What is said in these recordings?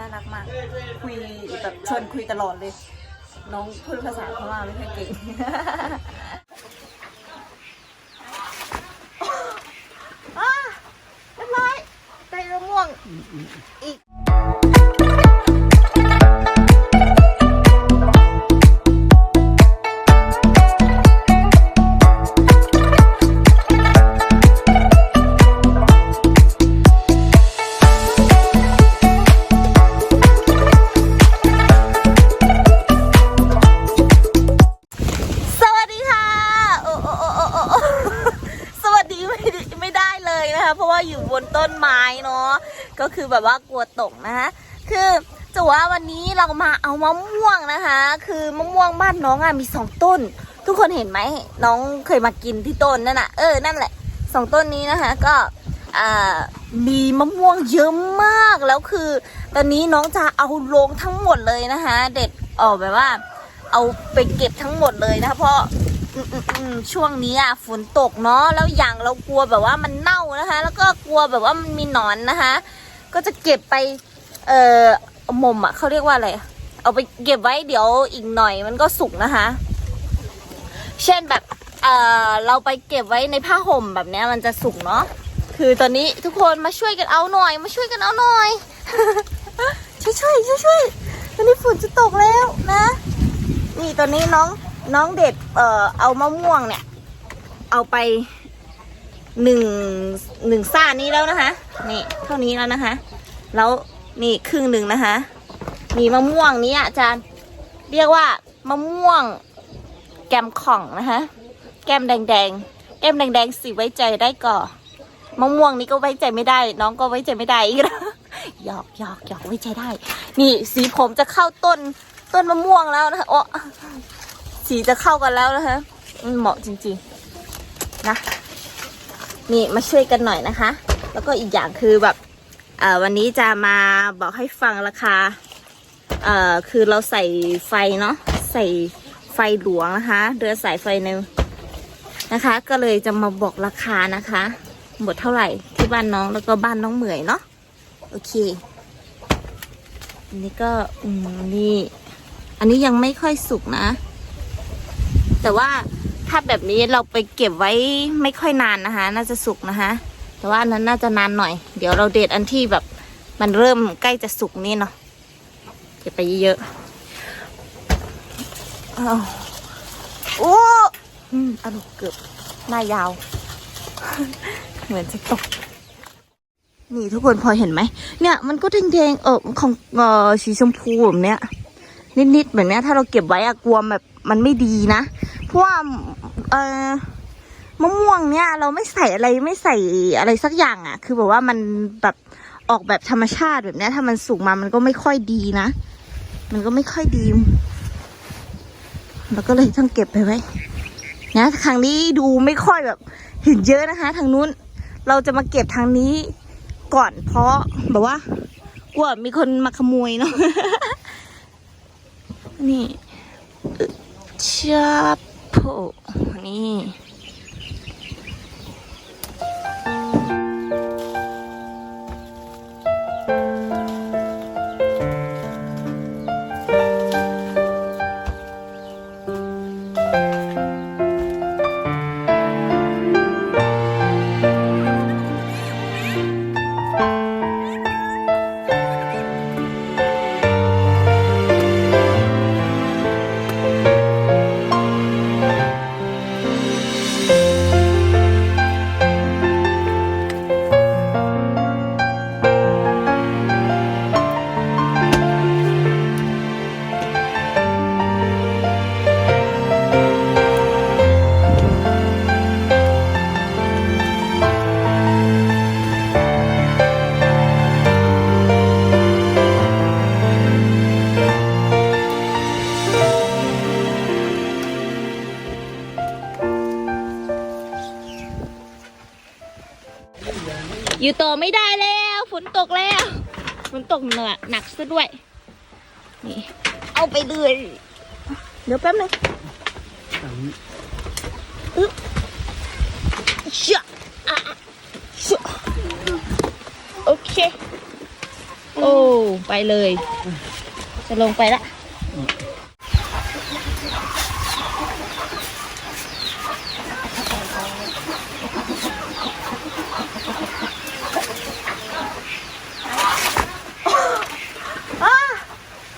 น่ารักมาก คุยแบบชวนคุยตลอดเลย น้องพูดภาษาพม่าไม่ค่อยเก่งอะเรียบร้อยได้มะม่วงอีก คือแบบว่ากลัวตกนะคะคือจะว่าวันนี้เรามาเอามะม่วงนะคะ คือมะม่วงบ้านน้องอะมีสองต้น ทุกคนเห็นไหมน้องเคยมากินที่ต้นนั่นน่ะเออนั่นแหละสองต้นนี้นะคะ ก็มีมะม่วงเยอะมากแล้วคือ ตอนนี้น้องจะเอาลงทั้งหมดเลยนะคะ เด็ดออกแบบว่า เอาไปเก็บทั้งหมดเลยนะคะเพราะช่วงนี้อะฝนตกเนาะแล้วอย่างเรากลัวแบบว่ามันเน่านะคะ แล้วก็กลัวแบบว่ามันมีหนอนนะคะ ก็จะเก็บไป เอ่อหม่มอะเขาเรียกว่าอะไร เอาไปเก็บไว้เดี๋ยวอีกหน่อยมันก็สุกนะคะ เช่นแบบ เอ่อ เราไปเก็บไว้ในผ้าห่มแบบเนี้ยมันจะสุกเนาะ คือตอนนี้ทุกคนมาช่วยกันเอาหน่อย มาช่วยกันเอาหน่อย ช่วยช่วยช่วยช่วยตอนนี้ฝนจะตกแล้วนะ นี่ตอนนี้น้องน้องเด็ด เอ่อ เอามะม่วงเนี่ย เอาไป หนึ่งหนึ่งซ่านี้แล้วนะคะ นี่เท่านี้แล้วนะคะ แล้วนี่ครึ่งหนึ่งนะคะ มีมะม่วงนี้อาจารย์ เรียกว่ามะม่วงแกมข่องนะคะ แก้มแดงๆแก้มแดงๆสิไว้ใจได้ก่อมะม่วงนี้ก็ไว้ใจไม่ได้ น้องก็ไว้ใจไม่ได้อีกแล้วหยอกหยอกหยอกไว้ใจได้ นี่สีผมจะเข้าต้นต้นมะม่วงแล้วนะคะโอ้สีจะเข้ากันแล้วนะคะเหมาะจริง ๆ นะ นี่มาช่วยกันหน่อยนะคะ แล้วก็อีกอย่างคือแบบอ่อวันนี้จะมาบอกให้ฟังราคาเอ่อคือเราใส่ไฟเนาะใส่ไฟหลวงนะคะเรือสายไฟหนึ่งนะคะ ก็เลยจะมาบอกราคานะคะหมดเท่าไหร่ที่บ้านน้องแล้วก็บ้านน้องเหมยเนาะโอเคอันนี้ก็อืมนี่อันนี้ยังไม่ค่อยสุกนะ แต่ว่า ถ้าแบบนี้เราไปเก็บไว้ไม่ค่อยนานนะคะ น่าจะสุกนะคะ แต่ว่าอันนั้นน่าจะนานหน่อย เดี๋ยวเราเด็ดอันที่แบบมันเริ่มใกล้จะสุกนี่เนาะเก็บไปเยอะๆอ้าวโอ้อืมอารมณ์เกือบหน้ายาว เหมือนจะตกนี่ทุกคนพอเห็นไหม เนี่ยมันก็แดงๆเออของเออสีชมพูแบบเนี้ยนิดๆแบบเนี้ยถ้าเราเก็บไว้อะกลัวแบบมันไม่ดีนะ เพราะว่าเออมะม่วงเนี่ย เราไม่ใส่อะไรไม่ใส่อะไรสักอย่างอะคือแบบว่ามันแบบออกแบบธรรมชาติแบบเนี้ย ถ้ามันสุกมามันก็ไม่ค่อยดีนะ มันก็ไม่ค่อยดีเราก็เลยต้องเก็บไปไว้นะครั้งนี้ดูไม่ค่อยแบบเห็นเยอะนะคะ ทางนู้นเราจะมาเก็บทางนี้ก่อนเพราะแบบว่ากลัวมีคนมาขโมยเนาะนี่ชาโพนี่ อยู่ต่อไม่ได้แล้ว ฝนตกแล้ว ฝนตกเหนือหนักซะด้วย นี่ เอาไปเลย เดี๋ยวแป๊บนึงอึ๊บเชื่ออะอะเชื่อโอเค โอ้ ไปเลย จะลงไปละ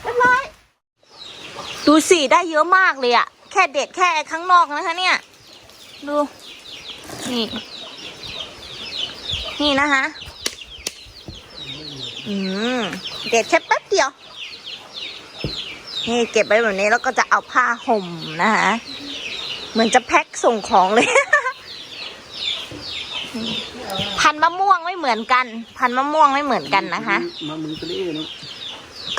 เรียบร้อย ดูสิได้เยอะมากเลยอะแค่เด็ดแค่ข้างนอกนะคะเนี่ย ดู นี่ นี่นะคะอืมเด็ดแค่แป๊บเดียว นี่เก็บไว้แบบนี้แล้วก็จะเอาผ้าห่มนะคะเหมือนจะแพ็คส่งของเลย พันมะม่วงไม่เหมือนกัน พันมะม่วงไม่เหมือนกันนะคะมามือตัวนี้เนาะ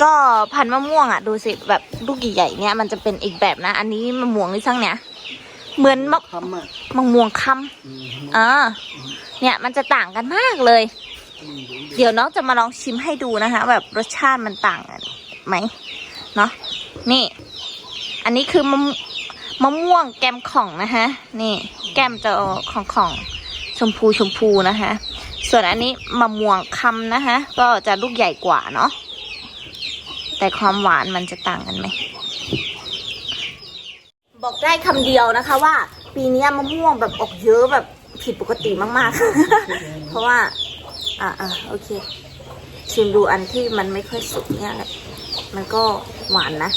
ก็พันธุ์มะม่วงอะดูสิแบบลูกใหญ่ๆเนี่ยมันจะเป็นอีกแบบนะ อันนี้มะม่วงนี่ช่างเนี่ยเหมือนมะคำอะมะม่วงคอืมำอ่าเนี่ยมันจะต่างกันมากเลย เดี๋ยวน้องจะมาลองชิมให้ดูนะคะ แบบรสชาติมันต่างกันไหมเนาะนี่ อันนี้คือมะมะม่วงแกมของนะคะ นี่ แก้มจะของของชมพูชมพูนะคะ ส่วนอันนี้มะม่วงคำนะคะ ก็จะลูกใหญ่กว่าเนาะ แต่ความหวานมันจะต่างกันไหม บอกได้คำเดียวนะคะว่า ปีนี้มะม่วงแบบออกเยอะแบบผิดปกติมากๆ เพราะว่า อ่าอ่าโอเค ชิมดูอันที่มันไม่ค่อยสุกเนี่ยแหละ มันก็หวานนะ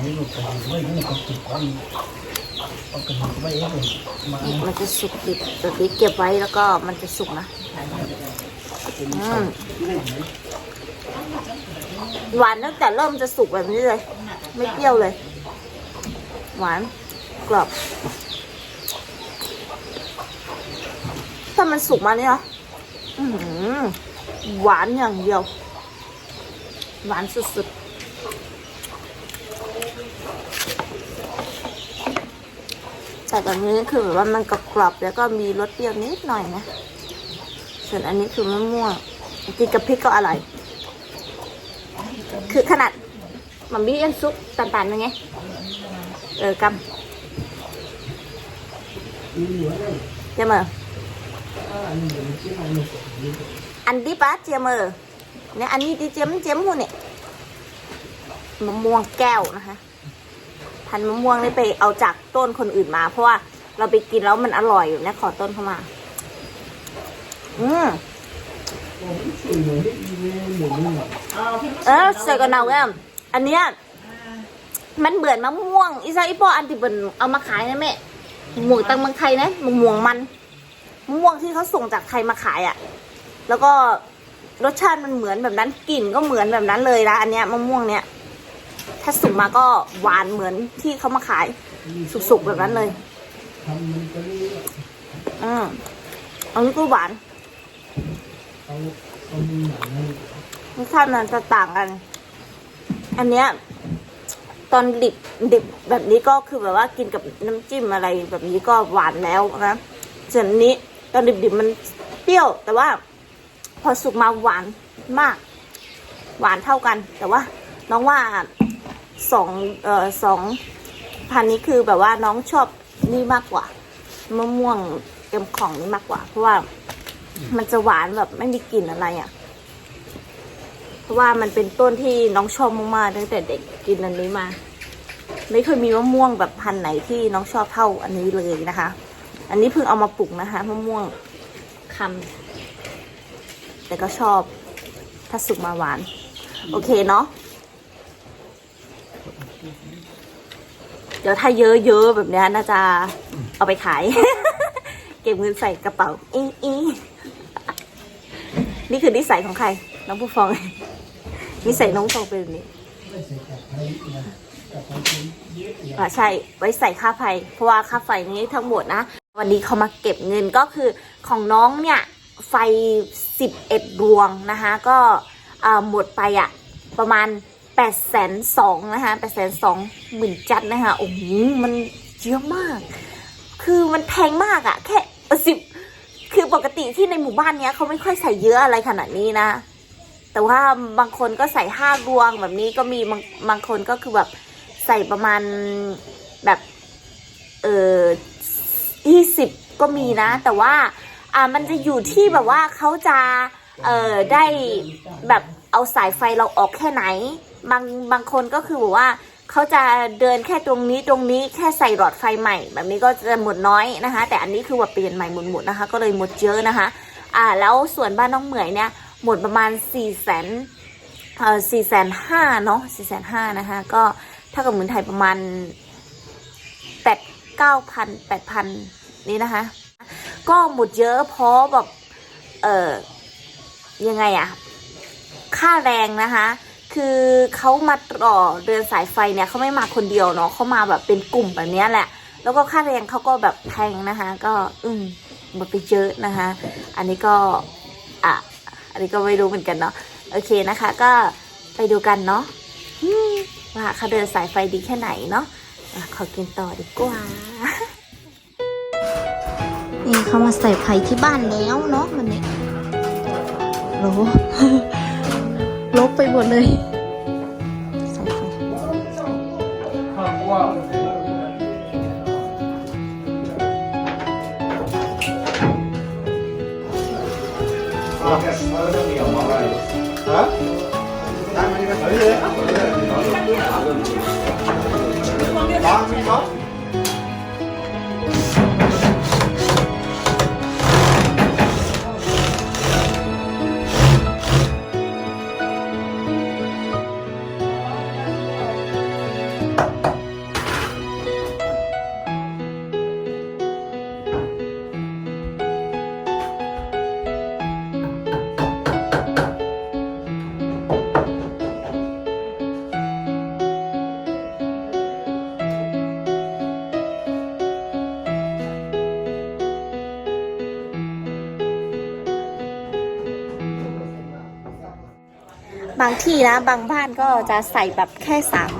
ไม่ฝังไม่หลุดกันไม่ให้เขาติดกันเอากระดูกไว้เองมามันจะสุกดิบแบบนี้เก็บไว้แล้วก็มันจะสุกนะอืมหวานตั้งแต่เริ่มจะสุกแบบนี้เลย ไม่เปรี้ยวเลย หวานกรอบ ถ้ามันสุกมาเนี่ยอื้อหือหวานอย่างเดียว หวานสุดๆ แต่แบบนี้คือแบบว่ามันกรอบๆแล้วก็มีรสเปรี้ยวนิดหน่อยนะ ส่วนอันนี้คือมะม่วงกินกับพริกก็อร่อย คือขนาดมันมีเอันซุปตันๆยังไง เออกำเจมเมออันที่ป้าเจมเมอเนี่ยอันนี้ที่เจมเจมหูเนี่ยมะม่วงแก้วนะคะ พันธุ์มะม่วงนี่ไปเอาจากต้นคนอื่นมา เพราะว่าเราไปกินแล้วมันอร่อยอยู่นี่ยขอต้นเข้ามา อืมเออใส่กระเนาแอมอันเนี้ยมันเหมือนมะม่วงอีซาอีปออันที่เป็นเอามาขายนะแม่มะม่วงตังเมืองไทยนะมะม่วงมันมะม่วงที่เขาส่งจากไทยมาขายอะ่ะ แล้วก็รสชาติมันเหมือนแบบนั้นกลิ่นก็เหมือนแบบนั้นเลยนะอันเนี้ยมะม่วงเนี้ย ถ้าสุกมาก็หวานเหมือนที่เขามาขายสุกๆแบบนั้นเลย อืมอันนี้ก็หวานรสชาติมันจะต่างกัน อันเนี้ยตอนดิบดิบแบบนี้ก็คือแบบว่ากินกับน้ำจิ้มอะไรแบบนี้ก็หวานแล้วนะส่วนอันนี้ตอนดิบดิบมันเปรี้ยว แต่ว่า พอสุกมาหวานมาก หวานเท่ากัน แต่ว่า น้องว่า สองเอ่อสองพันนี้คือแบบว่าน้องชอบนี่มากกว่ามะม่วงเกมของนี่มากกว่า เพราะว่ามันจะหวานแบบไม่มีกลิ่นอะไรอะ เพราะว่ามันเป็นต้นที่น้องชอบมากๆตั้งแต่เด็กกินอันนี้มา ไม่เคยมีมะม่วงแบบพันไหนที่น้องชอบเท่าอันนี้เลยนะคะ อันนี้เพิ่งเอามาปลูกนะคะมะม่วงคำแต่ก็ชอบถ้าสุกมาหวาน โอเคเนาะ เดี๋ยวถ้าเยอะๆแบบเนี้ยน่าจะเอาไปขาย เก็บเงินใส่กระเป๋าอิงอิงนี่คือนิสัยของใคร น้องผู้ฟอง นิสัยน้องฟองเป็นแบบนี้ไม่ใส่กับไทยนะกับไทยเป็นเยอะอย่าใช่ไว้ใส่ค่าไฟเพราะว่าค่าไฟนี้ทั้งหมดนะ วันนี้เขามาเก็บเงินก็คือของน้องเนี่ยไฟ 11 ดวงนะคะ ก็หมดไปอะประมาณ 8ปดแสนสองนะคะแปดแสนสองหมื่นจัดนะคะโอ้โหมันเยอะมาก คือมันแพงมากอะแค่สิบคือปกติที่ในหมู่บ้านเนี้ยเขาไม่ค่อยใส่เยอะอะไรขนาดนี้นะ แต่ว่าบางคนก็ใส่ห้ารวงแบบนี้ก็มีบางบางคนก็คือแบบใส่ประมาณแบบเออยี่สิบก็มีนะ แต่ว่าอ่ามันจะอยู่ที่แบบว่าเขาจะเออได้แบบเอาสายไฟเราออกแค่ไหน บางบางคนก็คือบอกว่าเขาจะเดินแค่ตรงนี้ตรงนี้แค่ใส่หลอดไฟใหม่ แบบนี้ก็จะหมดน้อยนะคะ แต่อันนี้คือว่าเปลี่ยนใหม่หมดหมดนะคะ ก็เลยหมดเยอะนะคะ อ่าแล้วส่วนบ้านน้องเหมยเนี่ยหมดประมาณ4ี่แสนเอ่อสี่แสนห้าเนาะสี่แสนห้านะคะก็เท่ากับเงินไทยประมาณแปดเก้าพันแปดพันนี่นะคะ ก็หมดเยอะเพราะแบบเออยังไงอะค่าแรงนะคะ คือเขามาต่อเดินสายไฟเนี่ยเขาไม่มาคนเดียวเนาะเขามาแบบเป็นกลุ่มแบบนี้แหละ แล้วก็ค่าแรงเขาก็แบบแพงนะคะ ก็อืมหมดไปเยอะนะคะ อันนี้ก็อะอันนี้ก็ไม่รู้เหมือนกันเนาะโอเคนะคะ ก็ไปดูกันเนาะว่าเขาเดินสายไฟดีแค่ไหนเนาะอะขอกินต่อดีกว่า นี่เขามาใส่ไฟที่บ้านแล้วเนาะมันเนี่ยโล ลบไปหมดเลยใส่ไฟบ บางที่นะบางบ้านก็จะใส่แบบแค่สาม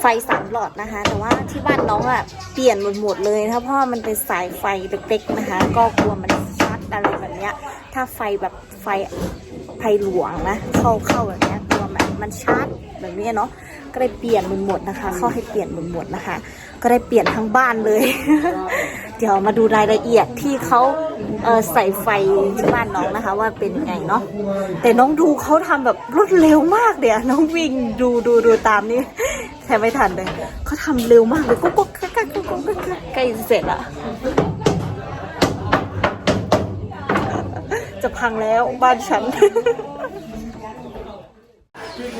ไฟสามหลอดนะคะ แต่ว่าที่บ้านน้องอะเปลี่ยนหมดหมดเลยนะคะเพราะว่ามันเป็นสายไฟเล็กๆนะคะ ก็กลัวมันช็อตอะไรแบบเนี้ย ถ้าไฟแบบไฟไฟหลวงนะเข้าเข้าแบบเนี้ยกลัวมันมันชาร์จแบบนี้เนาะก็เลยเปลี่ยนหมดหมดนะคะ เข้าให้เปลี่ยนหมดหมดนะคะ ก็ได้เปลี่ยนทั้งบ้านเลย เดี๋ยวมาดูรายละเอียดที่เขาเใส่ไฟที่บ้านน้องนะคะ ว่าเป็นไงเนาะแต่น้องดูเขาทำแบบรวดเร็วมากเดี๋ยวน้องวิ่งดูดูดูตามนี่แทบไม่ทันเลยเขาทำเร็วมากเลยกุ๊กกุ๊กกักกักกุ๊กกุ๊กกักกักใกล้เสร็จละจะพังแล้วบ้านฉัน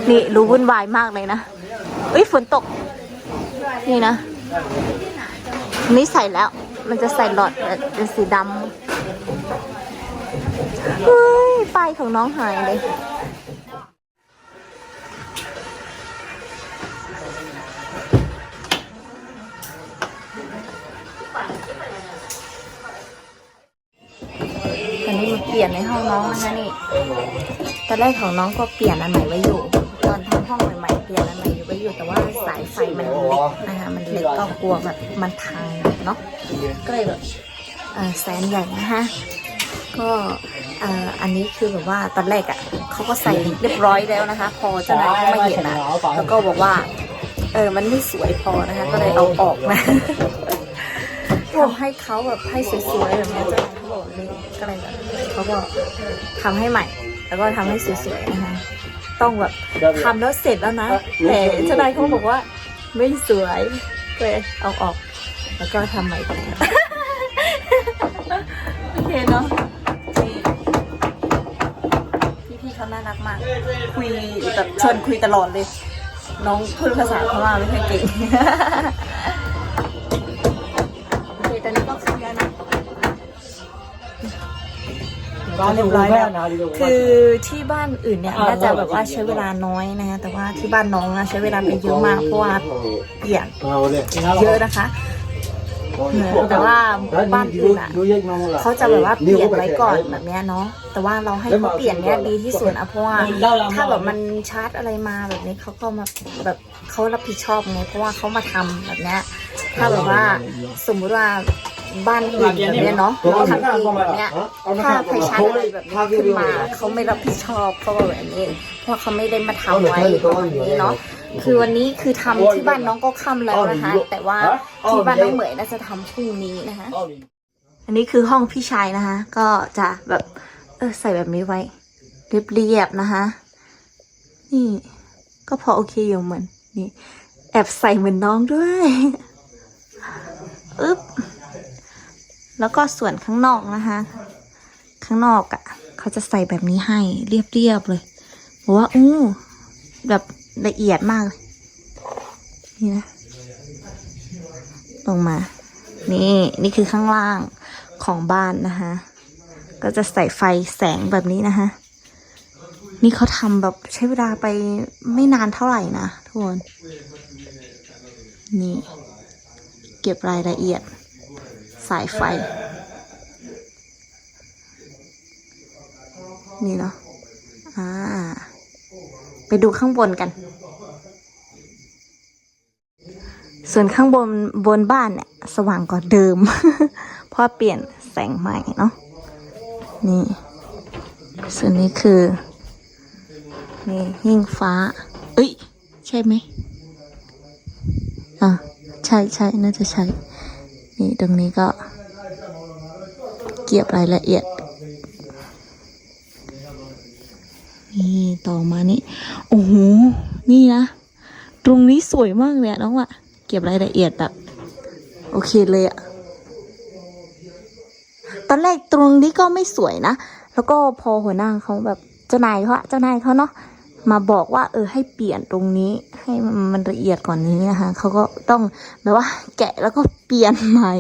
นี่รู้วุ่นวายมากเลยนะเอ้ยฝนตก นี่นะ นี่ใส่แล้ว มันจะใส่หลอดเป็นสีดำเฮ้ยป้ายของน้องหายเลยตอนนี้มาเปลี่ยนในห้องน้องนะคะนี่ตอนแรกของน้องก็เปลี่ยนอันใหม่ไว้อยู่ ห้องใหม่ๆเปลี่ยนอันใหม่ไว้อยู่แต่ว่าสายไฟมันเล็กนะคะมันเล็กก็กลัวแบบมันพังเนาะก็เลยแบบแสนใหญ่นะคะก็อันนี้คือแบบว่าตอนแรกอะเขาก็ใส่เรียบร้อยแล้วนะคะ พอเจ้านายเขามาเห็นอะแล้วก็บอกว่า เออมันไม่สวยพอนะคะ ก็เลยเอาออกมาทำให้เขาแบบให้สวยๆแบบนี้เจ้านายเขาบอกนี่ก็เลยแบบเขาก็ทำให้ใหม่ แล้วก็ทำให้สวยๆนะคะ ต้องแบบทำแล้วเสร็จแล้วนะ แต่เจ้านายเขาบอกว่า ไม่สวยก็เลยเอาออก แล้วก็ทำใหม่ไปโอเคเนาะพี่พี่ๆเขาน่ารักมาก คุยแบบชวนคุยตลอดเลย น้องพูดภาษาพม่าไม่ค่อยเก่ง เรียบร้อยแล้วคือที่บ้านอื่นเนี่ยน่าจะแบบว่าใช้เวลาน้อยนะคะแต่ว่าที่บ้านน้องนะใช้เวลาไปเยอะมากเพราะว่าเปลี่ยนเยอะนะคะแต่ว่าบ้านอื่นอะเขาจะแบบว่าเปลี่ยนไว้ก่อนแบบเนี้ยเนาะแต่ว่าเราให้เขาเปลี่ยนเนี้ยดีที่สุดอะเพราะว่าถ้าแบบมันชาร์จอะไรมาแบบนี้เขาก็มาแบบเขารับผิดชอบไงเพราะว่าเขามาทำแบบเนี้ยถ้าแบบว่าสมมุติว่า บ้านอื่นแบบเนี้ยเนาะเราทำเองแบบเนี้ยถ้าไฟชาร์จอะไรแบบนี้ขึ้นมาเขาไม่รับผิดชอบเขาบอกแบบนี้เพราะเขาไม่ได้มาทำไว้แบบนี้เนาะคือวันนี้คือทำที่บ้านน้องก็ค่ำแล้วนะคะ แต่ว่าที่บ้านน้องเหมยน่าจะทำพรุ่งนี้นะคะ อันนี้คือห้องพี่ชายนะคะ ก็จะแบบเออใส่แบบนี้ไว้เรียบๆนะคะนี่ ก็พอโอเคอยู่เหมือนนี่ แอบใส่เหมือนน้องด้วยอึ๊บ แล้วก็ส่วนข้างนอกนะคะ ข้างนอกอะ่ะ เขาจะใส่แบบนี้ให้เรียบๆเลยบอกว่าอู้แบบละเอียดมากเลยนี่นะลงมา นี่นี่คือข้างล่างของบ้านนะคะก็จะใส่ไฟแสงแบบนี้นะคะนี่เขาทำแบบใช้เวลาไปไม่นานเท่าไหร่นะทุกคน นี่ เก็บรายละเอียด สายไฟ นี่เนาะอ่า ไปดูข้างบนกัน ส่วนข้างบนบนบ้านเนี่ย สว่างกว่าเดิม เพราะเปลี่ยนแสงใหม่เนาะนี่ ส่วนนี้คือ นี่หิ้งฟ้า เอ้ย ใช่ไหมอะใช่ใช่น่าจะใช่ นี่ตรงนี้ก็เก็บรายละเอียดนี่ต่อมานี่โอ้โหนี่นะ ตรงนี้สวยมากเลยน้องอะเก็บรายละเอียดแบบ โอเคเลยอะตอนแรกตรงนี้ก็ไม่สวยนะ แล้วก็พอหัวหน้าเขาแบบเจ้านายเขาอะเจ้านายเขาเนาะ มาบอกว่า เออให้เปลี่ยนตรงนี้ให้มันละเอียดกว่อนนี้นะคะเขาก็ต้องแบบว่า แกะแล้วก็เปลี่ยนใหม่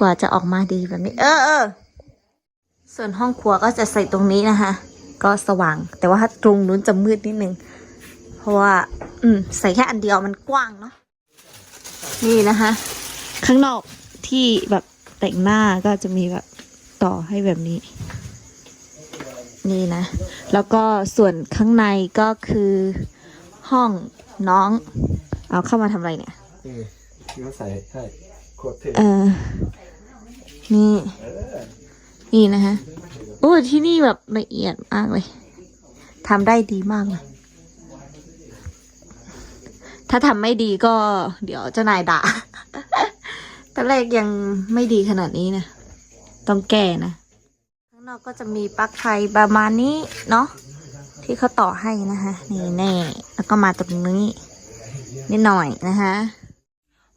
กว่าจะออกมาดีแบบนี้ เออเออส่วนห้องครัวก็จะใส่ตรงนี้นะคะ ก็สว่าง แต่ว่าถ้าตรงนู้นจะมืดนิดนึงเพราะว่า อืม ใส่แค่อันเดียวมันกว้างเนาะนี่นะคะ ข้างนอกที่แบบแต่งหน้าก็จะมีแบบต่อให้แบบนี้ นี่นะ แล้วก็ส่วนข้างในก็คือห้องน้อง เอาเข้ามาทำอะไรเนี่ยอืมก็ใส่ใช่โคตรเท่เออ นี่นี่นะคะโอ้ที่นี่แบบละเอียดมากเลยทำได้ดีมากเลย ถ้าทำไม่ดีก็ เดี๋ยวเจ้านายด่า ตอนแรกยังไม่ดีขนาดนี้นะ ต้องแก้นะข้างนอ ก็จะมีปลั๊กไฟประมาณนี้เนาะที่เขาต่อให้นะคะนี่แน่แล้วก็มาตรงนี้นิดหน่อยนะคะ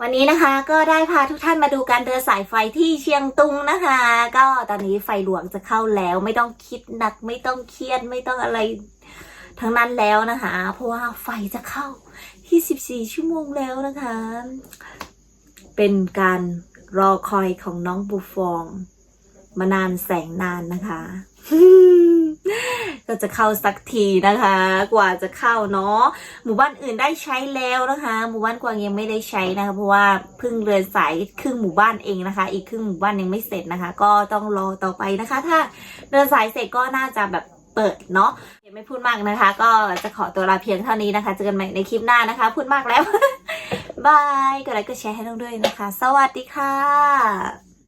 วันนี้นะคะก็ได้พาทุกท่านมาดูการเดินสายไฟที่เชียงตุงนะคะ ก็ตอนนี้ไฟหลวงจะเข้าแล้วไม่ต้องคิดหนักไม่ต้องเครียดไม่ต้องอะไรทั้งนั้นแล้วนะคะ เพราะว่าไฟจะเข้าที่14ชั่วโมงแล้วนะคะ เป็นการรอคอยของน้องบูฟอง มานานแสงนานนะคะ ก็จะเข้าสักทีนะคะ กว่าจะเข้าเนาะหมู่บ้านอื่นได้ใช้แล้วนะคะ หมู่บ้านกวางยังไม่ได้ใช้นะคะเพราะว่าเพิ่งเรือนสายครึ่งหมู่บ้านเองนะคะ อีกครึ่งหมู่บ้านยังไม่เสร็จนะคะ ก็ต้องรอต่อไปนะคะ ถ้าเรือนสายเสร็จก็น่าจะแบบเปิดเนาะเดี๋ยวไม่พูดมากนะคะ ก็จะขอตัวลาเพียงเท่านี้นะคะเจอกันใหม่ในคลิปหน้านะคะ พูดมากแล้วบายกดไลค์กดแชร์ให้น้องด้วยนะคะ สวัสดีค่ะ